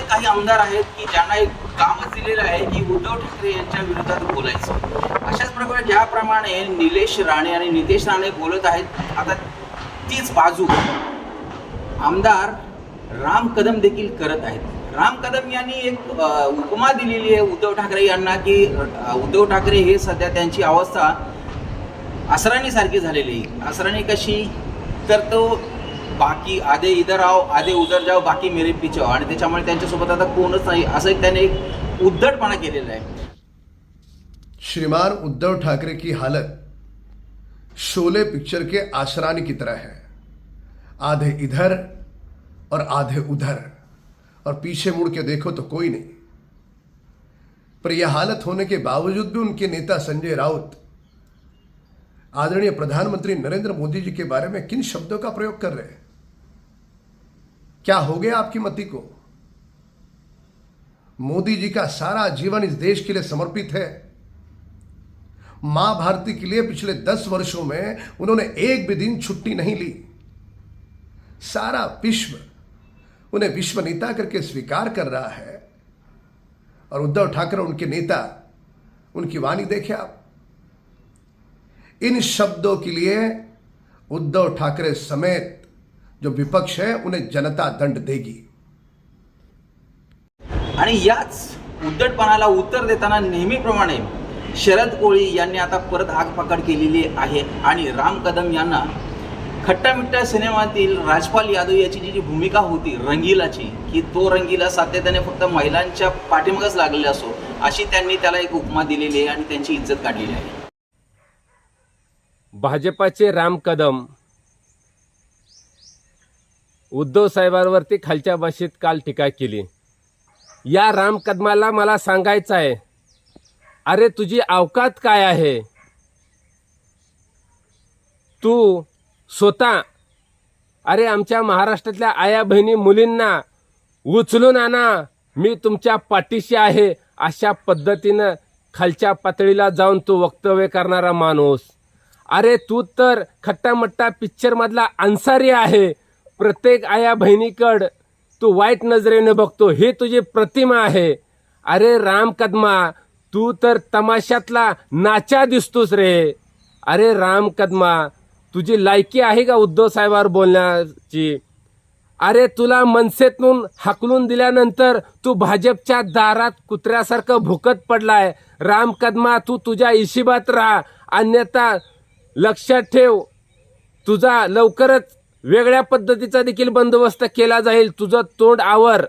आमदार आहेत की ज्यांना एक कामच दिलेलं आहे की उद्धव ठाकरे यांच्या विरोधात बोलायचं. अशाच प्रकारे ज्याप्रमाणे निलेश राणे आणि नितेश राणे बोलत आहेत आता तीच बाजू. आमदार राम कदम देखील करत आहेत. राम कदम यांनी एक उपमा दिलेली आहे उद्धव ठाकरे यांना की उद्धव ठाकरे हे सध्या त्यांची अवस्था असराणीसारखी झालेली आहे. असराणी कशी? तर तो बाकी आधे इधर आओ, आधे उधर जाओ, बाकी मेरे पिछे. आणि त्याच्यामुळे त्यांच्यासोबत आता कोणच नाही. असं एक त्याने एक उद्धटपणा केलेला आहे. श्रीमान उद्धव ठाकरे की हालत शोले पिक्चर के आशरानी की तरह है. आधे इधर और आधे उधर. और पीछे मुड़ के देखो तो कोई नहीं. पर यह हालत होने के बावजूद भी उनके नेता संजय राउत, आदरणीय प्रधानमंत्री नरेंद्र मोदी जी के बारे में किन शब्दों का प्रयोग कर रहे हैं? क्या हो गया आपकी मति को? मोदी जी का सारा जीवन इस देश के लिए समर्पित है। माँ भारती के लिए पिछले दस वर्षों में उन्होंने एक भी दिन छुट्टी नहीं ली। सारा विश्व उन्हें विश्व नेता करके स्वीकार कर रहा है। और उद्धव ठाकरे उनके नेता, उनकी वाणी देखे आप। इन शब्दों के लिए उद्धव ठाकरे समेत जो विपक्ष है उन्हें जनता दंड देगी। आणि याच उद्धटपणाला उत्तर देताना नेहमीप्रमाणे शरद कोळी यांनी आता परत आगपाकड केलेली आहे आणि राम कदम यांना खट्टा मिट्टा सिनेमातील राजपाल यादव याची जी जी भूमिका होती रंगीलाची की तो रंगीला सातत्याने फक्त महिलांच्या पाठीमागच लागलेला असो अशी त्यांनी त्याला एक उपमा दिलेली आहे आणि त्यांची इज्जत काढलेली आहे. भाजपाचे राम कदम उद्धव साहेबांवरती खालच्या भाषेत काल टीका केली. या राम कदमाला मला सांगायचं आहे. अरे तुझी अवकात काय आहे? तू स्वतः अरे आमच्या महाराष्ट्रातल्या आया बहिणी मुलींना उचलून आणा. मी तुमच्या पाठीशी आहे. अशा पद्धतीनं खालच्या पातळीला जाऊन तू वक्तव्य करणारा माणूस. अरे तू तर खट्टामट्टा पिक्चरमधला अन्सारी आहे. प्रत्येक आया बहिणीकड तू वाईट नजरेने बघतो ही तुझी प्रतिमा आहे. अरे राम कदमा तू तर तमाशातला नाचा दिसतोस रे. अरे राम कदमा तुझी लायकी आहे का उद्धव साहेबावर बोलण्याची? अरे तुला मनसेतून हाकलून दिल्यानंतर तू भाजपच्या दारात कुत्र्यासारखं भुकत पडलाय. राम कदमा तू तुझ्या इशिबात राहा अन्यथा लक्षात ठेव. तुझा लवकरच वेगळ्या पद्धतीचा देखील बंदोबस्त केला जाईल. तुझं तोंड आवर.